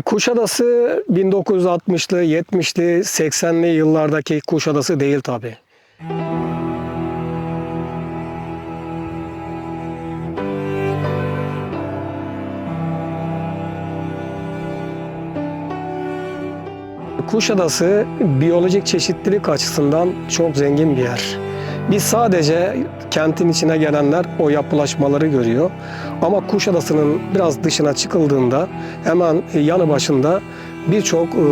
Kuşadası 1960'lı, 70'li, 80'li yıllardaki Kuşadası değil tabi. Kuşadası biyolojik çeşitlilik açısından çok zengin bir yer. Biz sadece kentin içine gelenler o yapılaşmaları görüyor. Ama Kuşadası'nın biraz dışına çıkıldığında hemen yanı başında birçok e,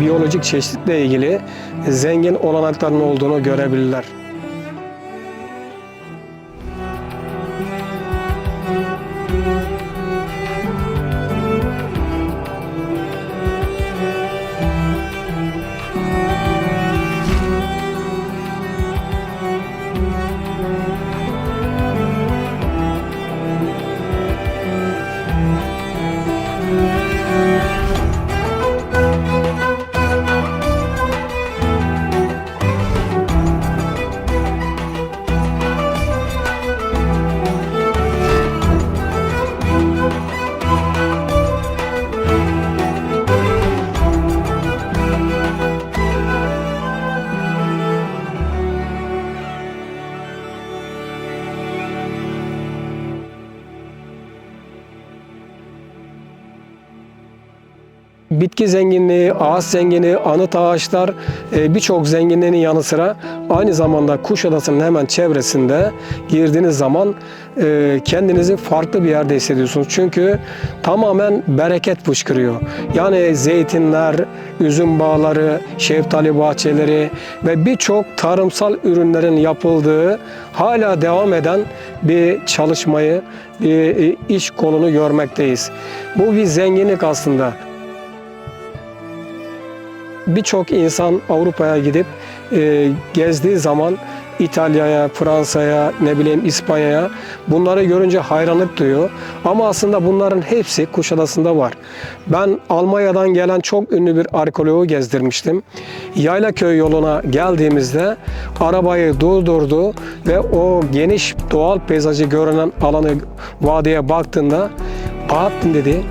biyolojik çeşitle ilgili zengin olanakların olduğunu görebilirler. Bitki zenginliği, ağaç zenginliği, anıt ağaçlar e, birçok zenginliğinin yanı sıra aynı zamanda Kuşadası'nın hemen çevresinde girdiğiniz zaman e, kendinizi farklı bir yerde hissediyorsunuz. Çünkü tamamen bereket fışkırıyor. Yani zeytinler, üzüm bağları, şeftali bahçeleri ve birçok tarımsal ürünlerin yapıldığı hala devam eden bir çalışmayı, bir e, iş kolunu görmekteyiz. Bu bir zenginlik aslında birçok insan Avrupa'ya gidip e, gezdiği zaman İtalya'ya, Fransa'ya, ne bileyim İspanya'ya bunları görünce hayranlık duyuyor. Ama aslında bunların hepsi Kuşadası'nda var. Ben Almanya'dan gelen çok ünlü bir arkeologu gezdirmiştim. Yaylaköy yoluna geldiğimizde arabayı durdurdu ve o geniş doğal peyzajı görünen alanı vadiye baktığında Bahattin dedi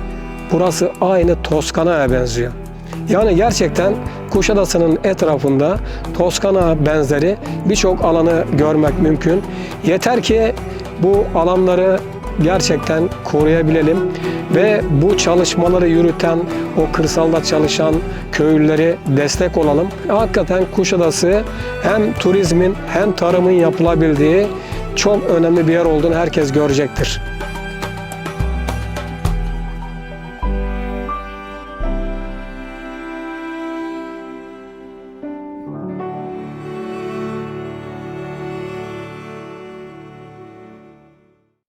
burası aynı Toskana'ya benziyor. Yani gerçekten Kuşadası'nın etrafında Toskana benzeri birçok alanı görmek mümkün. Yeter ki bu alanları gerçekten koruyabilelim ve bu çalışmaları yürüten, o kırsalda çalışan köylüleri destek olalım. Hakikaten Kuşadası hem turizmin hem tarımın yapılabildiği çok önemli bir yer olduğunu herkes görecektir.